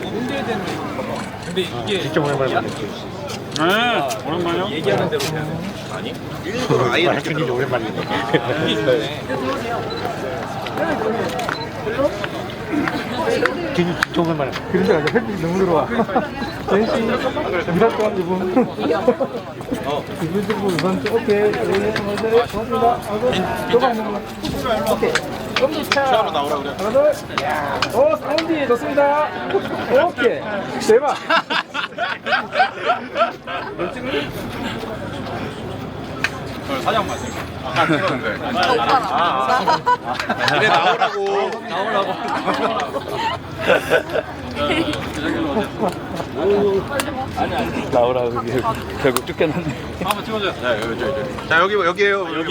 어. 근데 이게 진짜 오랜만에 봤네. 네, 오랜만이요? 얘기하는 대로 해야 돼. 일부러 아예 할일 오랜만이네. 진짜 진짜 오랜만에. 그런데 아주 햇빛이 너무 들어와. 젠씨, 미라 또한 이분. 이분 좀주 오케이. 네, 고맙습니다. 또가 있는 거. 오케이. 엄지차. 하나 둘. 야, 오 사운드 좋습니다. 오케이. 대박. 사장 맞아요. 아까 찍었는데. 오빠랑. 이래 나오라고. 나오라고. 나오라 그게 결국 쫓겨났네. 한번 찍어줘요. 자, 여기, 여기, 여기. 자, 여기, 여기에요. 여기.